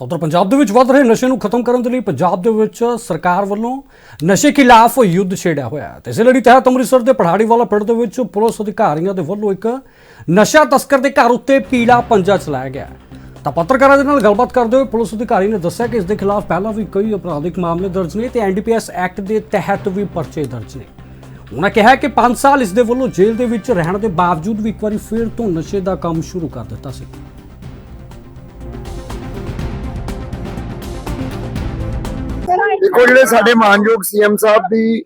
ਤਾਂ ਉੱਧਰ ਪੰਜਾਬ ਦੇ ਵਿੱਚ ਵੱਧ ਰਹੇ ਨਸ਼ੇ ਨੂੰ ਖਤਮ ਕਰਨ ਦੇ ਲਈ ਪੰਜਾਬ ਦੇ ਵਿੱਚ ਸਰਕਾਰ ਵੱਲੋਂ ਨਸ਼ੇ ਖਿਲਾਫ ਯੁੱਧ ਛੇੜਿਆ ਹੋਇਆ ਹੈ। ਤੇ ਇਸੇ ਲੜੀ ਤਹਿਤ ਅੰਮ੍ਰਿਤਸਰ ਦੇ ਪਹਾੜੀ ਵਾਲਾ ਪਿੰਡ ਦੇ ਵਿੱਚ ਪੁਲਿਸ ਅਧਿਕਾਰੀਆਂ ਦੇ ਵੱਲੋਂ ਇੱਕ ਨਸ਼ਾ ਤਸਕਰ ਦੇ ਘਰ ਉੱਤੇ ਪੀਲਾ ਪੰਜਾ ਚਲਾਇਆ ਗਿਆ ਤਾਂ ਪੱਤਰਕਾਰਾਂ ਦੇ ਨਾਲ ਗੱਲਬਾਤ ਕਰਦੇ ਹੋਏ ਪੁਲਿਸ ਅਧਿਕਾਰੀ ਨੇ ਦੱਸਿਆ ਕਿ ਇਸ ਦੇ ਖਿਲਾਫ ਪਹਿਲਾਂ ਵੀ ਕਈ ਅਪਰਾਧਿਕ ਮਾਮਲੇ ਦਰਜ ਨੇ ਤੇ ਐਨਡੀਪੀਐਸ ਐਕਟ ਦੇ ਤਹਿਤ ਵੀ ਪਰਚੇ ਦਰਜ ਨੇ। ਉਹਨਾਂ ਕਿਹਾ ਕਿ 5 ਸਾਲ ਇਸ ਦੇ ਵੱਲੋਂ ਜੇਲ੍ਹ ਦੇ ਵਿੱਚ ਰਹਿਣ ਦੇ ਬਾਵਜੂਦ ਵੀ ਇੱਕ ਵਾਰੀ ਫਿਰ ਤੋਂ ਨਸ਼ੇ ਦਾ ਕੰਮ ਸ਼ੁਰੂ ਕਰ ਦਿੱਤਾ ਸੀ। ਦੇਖੋ ਜਿਹੜੇ ਸਾਡੇ ਮਾਨਯੋਗ ਸੀਐਮ ਸਾਹਿਬ ਦੀ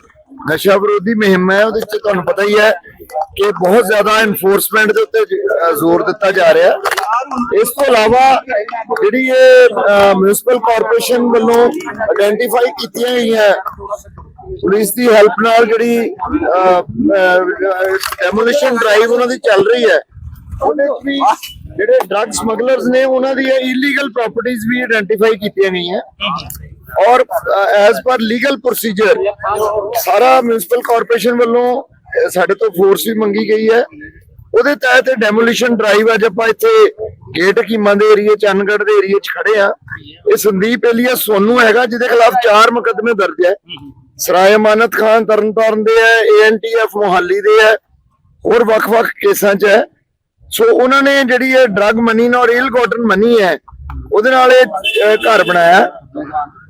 ਨਸ਼ਾ ਵਿਰੋਧੀ ਮੁਹਿੰਮ ਹੈ, ਉਹਦੇ ਵਿੱਚ ਤੁਹਾਨੂੰ ਪਤਾ ਹੀ ਹੈ ਕਿ ਬਹੁਤ ਜ਼ਿਆਦਾ ਐਨਫੋਰਸਮੈਂਟ ਦੇ ਉੱਤੇ ਜ਼ੋਰ ਦਿੱਤਾ ਜਾ ਰਿਹਾ। ਇਸ ਤੋਂ ਇਲਾਵਾ ਜਿਹੜੀ ਇਹ ਮਿਊਨਿਸਪਲ ਕਾਰਪੋਰੇਸ਼ਨ ਵੱਲੋਂ ਆਇਡੈਂਟੀਫਾਈ ਕੀਤੀਆਂ ਗਈਆਂ ਪੁਲਿਸ ਦੀ ਹੈਲਪ ਨਾਲ ਜਿਹੜੀ ਡੈਮੋਲੀਸ਼ਨ ਡਰਾਈਵ ਉਹਨਾਂ ਦੀ ਚੱਲ ਰਹੀ ਹੈ, ਉਹਦੇ ਵੀ ਜਿਹੜੇ ਡਰੱਗ ਸਮਗਲਰਸ ਨੇ, ਉਹਨਾਂ ਦੀਆਂ ਇਲੀਗਲ ਪ੍ਰਾਪਰਟੀਆਂ ਵੀ ਆਇਡੈਂਟੀਫਾਈ ਕੀਤੀਆਂ ਗਈਆਂ। ਔਰ ਐਜ਼ ਪਰ ਲੀਗਲ ਪ੍ਰੋਸੀਜਰ ਸਾਰਾ ਮਿਊਨਿਸਪਲ ਕਾਰਪੋਰੇਸ਼ਨ ਵੱਲੋਂ ਸਾਡੇ ਤੋਂ ਫੋਰਸ ਵੀ ਮੰਗੀ ਗਈ ਹੈ। ਉਹਦੇ ਤਹਿਤ ਡੈਮੋਲੀਸ਼ਨ ਡਰਾਈਵ ਅੱਜ ਆਪਾਂ ਇੱਥੇ ਗੇਟ ਕੀਮਾ ਦੇ ਏਰੀਏ, ਚੰਨਗੜ੍ਹ ਦੇ ਏਰੀਏ 'ਚ ਖੜੇ ਆ। ਇਹ ਸੰਦੀਪ ਏਲੀਆ ਸੋਨੂ ਹੈਗਾ, ਜਿਹਦੇ ਖਿਲਾਫ ਚਾਰ ਮੁਕੱਦਮੇ ਦਰਜ ਹੈ। ਸਰਾਏ ਅਮਾਨਤ ਖਾਨ, ਤਰਨਤਾਰਨ ਦੇ ਹੈ ਏਐਨਟੀਐਫ ਮੋਹਾਲੀ ਦੇ ਹੈ, ਹੋਰ ਵੱਖ-ਵੱਖ ਕੇਸਾਂ 'ਚ ਹੈ। ਸੋ ਉਹਨਾਂ ਨੇ ਜਿਹੜੀ ਇਹ ਡਰੱਗ ਮਨੀ ਨਾਲ ਇਲ ਗੋਟਨ ਮਨੀ ਹੈ, ਉਹਦੇ ਨਾਲ ਇਹ ਘਰ ਬਣਾਇਆ।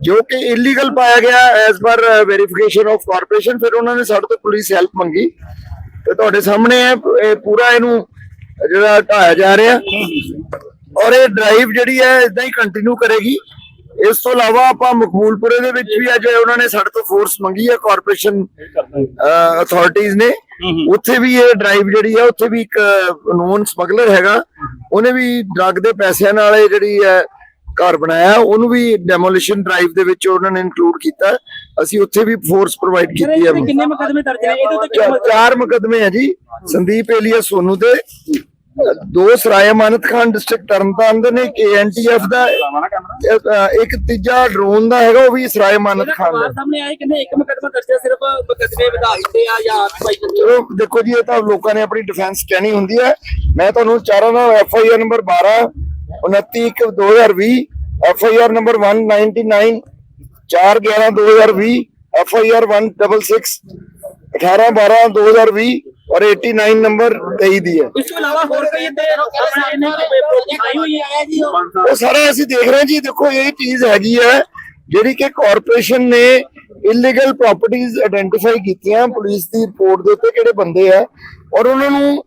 ਜੋ ਕਿ ਇਲੀਗਲ ਪਾਇਆ ਗਿਆ as per verification of corporation ਫਿਰ ਉਹਨਾਂ ਨੇ ਸਾਡੇ ਤੋਂ ਪੁਲਿਸ ਹੈਲਪ ਮੰਗੀ। ਤੇ ਤੁਹਾਡੇ ਸਾਹਮਣੇ ਹੈ, ਇਹ ਪੂਰਾ ਇਹਨੂੰ ਜਿਹੜਾ ਢਾਇਆ ਜਾ ਰਿਹਾ। ਔਰ ਇਹ ਡਰਾਈਵ ਜਿਹੜੀ ਹੈ ਇਦਾਂ ਹੀ ਕੰਟੀਨਿਊ ਕਰੇਗੀ। ਇਸ ਤੋਂ ਇਲਾਵਾ ਆਪਾਂ ਮਕਬੂਲਪੁਰੇ ਦੇ ਵਿੱਚ ਵੀ ਅੱਜ ਉਹਨਾਂ ਨੇ ਸਾਡੇ ਤੋਂ ਫੋਰਸ ਮੰਗੀ ਹੈ ਕਾਰਪੋਰੇਸ਼ਨ ਅਥਾਰਟੀਆਂ ਨੇ। ਉੱਥੇ ਵੀ ਇਹ ਡਰਾਈਵ ਜਿਹੜੀ ਹੈ, ਉੱਥੇ ਵੀ ਇੱਕ ਨੋਨ ਸਮਗਲਰ ਹੈਗਾ। ਉਹਨੇ ਵੀ ਡਰੱਗ ਦੇ ਪੈਸਿਆਂ ਨਾਲ ਇਹ ਜਿਹੜੀ ਹੈ ਘਰ ਬਣਾਇਆ ਉਹਨੂੰ ਵੀ ਡੈਮੋਲੀਸ਼ਨ ਡਰਾਈਵ ਦੇ ਵਿੱਚ ਉਹਨਾਂ ਨੇ ਇਨਕਲੂਡ ਕੀਤਾ। ਅਸੀਂ ਉੱਥੇ ਵੀ ਫੋਰਸ ਪ੍ਰੋਵਾਈਡ ਕੀਤੀ ਹੈ ਕਿੰਨੇ ਮੁਕਦਮੇ ਦਰਜ ਨੇ? ਇਹਦੇ ਉੱਤੇ ਚਾਰ ਮੁਕਦਮੇ ਹੈ ਜੀ। ਸੰਦੀਪ ਏਲੀਆ ਸੋਨੂ ਤੇ ਦੋ ਸਰਾਏ ਅਮਾਨਤ ਖਾਨ ਡਿਸਟ੍ਰਿਕਟ ਤਰਨਤਾਰਨ ਦੇ ਨੇ ਇੱਕ ਐਨਟੀਐਫ ਦਾ ਇੱਕ ਤੀਜਾ ਡਰੋਨ ਦਾ ਹੈਗਾ ਉਹ ਵੀ ਸਰਾਏ ਅਮਾਨਤ ਖਾਨ ਦਾ। ਅਖਬਾਰ ਸਾਹਮਣੇ ਆਏ ਕਹਿੰਦੇ ਇੱਕ ਮੁਕਦਮਾ ਦਰਜ ਹੈ ਸਿਰਫ ਮੁਕਦਮੇ ਵਧਾ ਦਿੱਤੇ ਆ ਜਾਂ ਭਾਈ ਚਲੋ ਦੇਖੋ ਜੀ ਇਹ ਤਾਂ ਲੋਕਾਂ ਨੇ ਆਪਣੀ ਡਿਫੈਂਸ ਕਹਿਣੀ ਹੁੰਦੀ ਹੈ। ਮੈਂ ਤੁਹਾਨੂੰ ਚਾਰਾਂ ਦਾ F I R number 12 29 1 2020 F I R number 199 4 11 2020 F I R 166 18 12 2020 ਔਰ 89 ਨੰਬਰ 23 ਦੀ ਹੈ। ਇਸ ਤੋਂ ਇਲਾਵਾ ਹੋਰ ਕੋਈ ਜੀ ਉਹ? ਸਾਰਾ ਅਸੀਂ ਦੇਖ ਰਹੇ ਜੀ ਦੇਖੋ ਇਹ ਚੀਜ਼ ਹੈਗੀ ਹੈ ਜਿਹੜੀ ਕਿ ਕਾਰਪੋਰੇਸ਼ਨ ਨੇ ਇਲੀਗਲ ਪ੍ਰਾਪਰਟੀਆਂ ਆਇਡੈਂਟੀਫਾਈ ਕੀਤੀਆਂ ਪੁਲਿਸ ਦੀ ਰਿਪੋਰਟ ਦੇ ਉੱਤੇ ਕਿਹੜੇ ਬੰਦੇ ਆ ਔਰ ਉਹਨਾਂ ਨੂੰ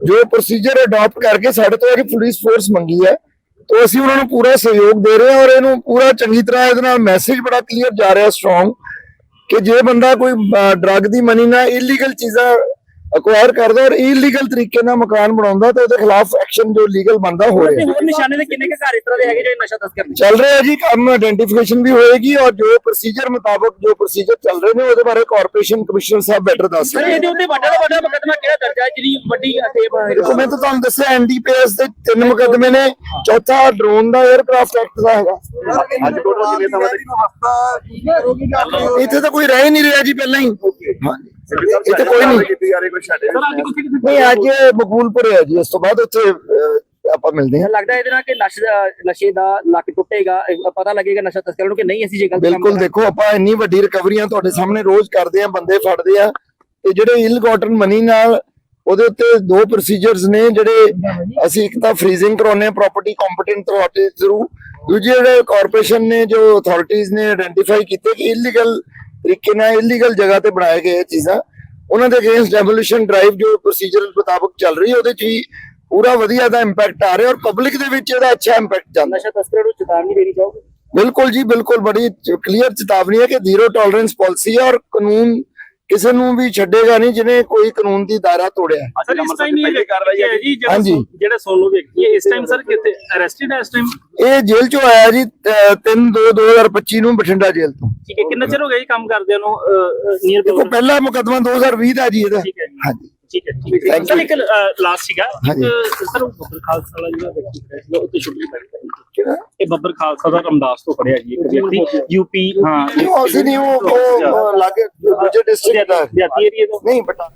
ਜੋ ਪ੍ਰੋਸੀਜਰ ਅਡਾਪਟ ਕਰਕੇ ਸਾਡੇ ਤੋਂ ਇੱਕ ਪੁਲਿਸ ਫੋਰਸ ਮੰਗੀ ਹੈ, ਤੋ ਅਸੀਂ ਉਹਨਾਂ ਨੂੰ ਪੂਰਾ ਸਹਿਯੋਗ ਦੇ ਰਹੇ ਹਾਂ ਔਰ ਇਹਨੂੰ ਪੂਰਾ ਚੰਗੀ ਤਰ੍ਹਾਂ ਇਹਦੇ ਨਾਲ ਮੈਸੇਜ ਬੜਾ ਕਲੀਅਰ ਜਾ ਰਿਹਾ ਸਟਰੋਂਗ ਕਿ ਜੇ ਬੰਦਾ ਕੋਈ ਡਰੱਗ ਦੀ ਮਨੀ ਨਾਲ ਇਲੀਗਲ ਚੀਜ਼ਾਂ ਅਕਵਾਇਰ ਕਰਦਾ ਔਰ ਇਲੀਗਲ ਤਰੀਕੇ ਨਾਲ ਮਕਾਨ ਬਣਾਉਂਦਾ ਤਾਂ ਉਹਦੇ ਖਿਲਾਫ ਐਕਸ਼ਨ ਜੋ ਲੀਗਲ ਬਣਦਾ ਹੋ ਰਿਹਾ ਹੋਰ ਨਿਸ਼ਾਨੇ ਦੇ ਕਿੰਨੇ ਕੁ ਘਰ ਇਸ ਤਰ੍ਹਾਂ ਦੇ ਹੈਗੇ ਜਿਹੜੇ ਨਸ਼ਾ ਤਸਕਰ ਨੇ? ਚੱਲ ਰਿਹਾ ਜੀ ਕੰਮ ਆਇਡੈਂਟੀਫਿਕੇਸ਼ਨ ਵੀ ਹੋਏਗੀ ਔਰ ਜੋ ਪ੍ਰੋਸੀਜਰ ਮੁਤਾਬਕ ਜੋ ਪ੍ਰੋਸੀਜਰ ਚੱਲ ਰਹੇ ਨੇ ਉਹਦੇ ਬਾਰੇ ਕਾਰਪੋਰੇਸ਼ਨ ਕਮਿਸ਼ਨਰ ਸਾਹਿਬ ਬੈਟਰ ਦੱਸ ਸਰ ਇਹਦੇ ਉੱਤੇ ਵੱਡਾ ਤੋਂ ਵੱਡਾ ਮੁਕਦਮਾ ਕਿਹੜਾ ਦਰਜ ਹੈ? ਜਿਹੜੀ ਵੱਡੀ ਦੇਖੋ ਮੈਂ ਤਾਂ ਤੁਹਾਨੂੰ ਦੱਸਿਆ ਐਨਡੀਪੀਐਸ ਦੇ ਤਿੰਨ ਮੁਕੱਦਮੇ ਨੇ। ਚੌਥਾ ਡਰੋਨ ਦਾ 에ਅਰਕ੍ਰਾਫਟ ਐਕਟ ਦਾ ਹੈਗਾ। ਅੱਜ ਟੋਟਲ ਕਿੰਨੇ ਸਮਾਂ ਇੱਥੇ ਤਾਂ ਕੋਈ ਰਹਿ ਨਹੀਂ ਰਿਹਾ ਜੀ ਪਹਿਲਾਂ ਹੀ। ਇੱਥੇ ਕੋਈ ਨਹੀਂ। ਸਰ ਅੱਜ ਕੁਝ ਨਹੀਂ ਅੱਜ ਮਕਬੂਲਪੁਰ ਹੈ ਜੀ ਇਸ ਤੋਂ ਬਾਅਦ ਉੱਥੇ ਆਪਾਂ ਮਿਲਦੇ ਹਾਂ। ਲੱਗਦਾ ਇਹਦੇ ਨਾਲ ਕਿ ਨਸ਼ੇ ਦਾ ਨਸ਼ੇ ਦਾ ਲੱਕ ਟੁੱਟੇਗਾ ਪਤਾ ਲੱਗੇਗਾ ਨਸ਼ਾ ਤਸਕਰਾਂ ਨੂੰ ਕਿ ਨਹੀਂ ਅਸੀਂ ਜੇ ਗਲਤ ਕੰਮ ਬਿਲਕੁਲ। ਦੇਖੋ ਆਪਾਂ ਇੰਨੀ ਵੱਡੀ ਰਿਕਵਰੀਆਂ ਤੁਹਾਡੇ ਸਾਹਮਣੇ ਰੋਜ਼ ਕਰਦੇ ਆ ਬੰਦੇ ਫੜਦੇ ਆ ਤੇ ਜਿਹੜੇ ਇਲ ਗੋਟਨ ਮਨੀ ਨਾਲ ਉਹਦੇ ਉੱਤੇ ਦੋ ਪ੍ਰੋਸੀਜਰਸ ਨੇ ਜਿਹੜੇ ਅਸੀਂ ਇੱਕ ਤਾਂ ਫ੍ਰੀਜ਼ਿੰਗ ਕਰਾਉਨੇ ਪ੍ਰਾਪਰਟੀ ਕੰਪੀਟੈਂਟ ਅਥਾਰਟੀ ਥਰੂ ਦੂਜੇ ਜਿਹੜੇ ਕਾਰਪੋਰੇਸ਼ਨ ਨੇ ਜੋ ਅਥਾਰਟੀਆਂ ਨੇ ਆਇਡੈਂਟੀਫਾਈ ਕੀਤੇ ਕਿ ਇਲੀਗਲ ਤਰੀਕੇ ਨਾਲ ਇਲੀਗਲ ਜਗ੍ਹਾ ਤੇ ਬਣਾਏ ਗਏ ਇਹ ਚੀਜ਼ਾਂ। ਉਹਨਾਂ ਦੇ ਅਗੇਂਸਟ ਡੈਮੋਲੀਸ਼ਨ ਡਰਾਈਵ ਜੋ ਪ੍ਰੋਸੀਜਰ ਮੁਤਾਬਕ ਚੱਲ ਰਹੀ ਹੈ ਉਹਦੇ ਚ ਵੀ ਪੂਰਾ ਵਧੀਆ ਦਾ ਇੰਪੈਕਟ ਆ ਰਿਹਾ ਔਰ ਪਬਲਿਕ ਦੇ ਵਿੱਚ ਇਹਦਾ ਅੱਛਾ ਇੰਪੈਕਟ ਜਾਂਦਾ। ਨਸ਼ਾ ਤਸਕਰਾਂ ਨੂੰ ਚੇਤਾਵਨੀ ਦੇਣੀ ਚਾਹੋਗੇ? ਬਿਲਕੁਲ ਜੀ ਬਿਲਕੁਲ ਬੜੀ ਕਲੀਅਰ ਚੇਤਾਵਨੀ ਹੈ ਕਿ ਜ਼ੀਰੋ ਟੋਲਰੈਂਸ ਪਾਲਿਸੀ ਹੈ ਔਰ ਕਾਨੂੰਨ ਕਿਸੇ ਨੂੰ ਵੀ ਛੱਡੇਗਾ ਨਹੀਂ ਜਿਹਨੇ ਕੋਈ ਕਾਨੂੰਨ ਦੀ ਦਾਇਰਾ ਤੋੜਿਆ। ਹੈ। ਸਰ ਇਸ ਟਾਈਮ ਇਹ ਕਾਰਵਾਈ ਹੈ ਜੀ ਜਿਹੜਾ ਹਾਂਜੀ। ਸੋ- ਜਿਹੜਾ ਸੋਨੂ ਵਿਅਕਤੀ ਹੈ ਇਸ ਟਾਈਮ ਸਰ ਕਿੱਥੇ ਅਰੈਸਟਡ ਹੈ ਇਸ ਟਾਈਮ ਇਹ ਜੇਲ੍ਹ ਚੋਂ ਆਇਆ ਜੀ 3 2 2025 ਨੂੰ ਬਠਿੰਡਾ ਜੇਲ੍ਹ ਤੋਂ। ਠੀਕ ਹੈ ਕਿੰਨਾ ਚਿਰ ਹੋ ਗਿਆ ਜੀ ਕੰਮ ਕਰਦਿਆਂ ਨੂੰ ਨੀਅਰ ਦੇਖੋ ਪਹਿਲਾ ਮੁਕੱਦਮਾ 2020 ਦਾ ਜੀ ਇਹਦਾ। ਠੀਕ ਹੈ ਜੀ। ਹਾਂਜੀ। ਠੀਕ ਹੈ ਠੀਕ ਹੈ। ਸਰ. ਇੱਕ ਲਾਸਟ ਸੀਗਾ। ਇੱਕ ਸਰ ਉਹ ਬੱਬਰ ਖਾਲਸਾ ਵਾਲਾ ਜਿਹੜਾ ਵਿਅਕਤੀ ਹੈ ਜਿਹੜਾ ਉੱਤੇ ਛੁੱਟੀ ਪੈ ਕਿਹੜਾ? ਇਹ ਬੱਬਰ ਖਾਲਸਾ ਦਾ ਰਮਦਾਸ ਤੋਂ ਫੜਿਆ ਜੀ ਇੱਕ ਵਿਅਕਤੀ। ਯੂਪੀ ਹਾਂ। ਨਹੀਂ ਉਹ ਅਸੀਂ ਨਹੀਂ ਉਹ ਉਹ- ਲਾਗੇ ਦੂਜੇ ਡਿਸਟ੍ਰਿਕਟ ਦਾ। ਏਰੀਆ ਤੋਂ। ਨਹੀਂ ਬਟਾ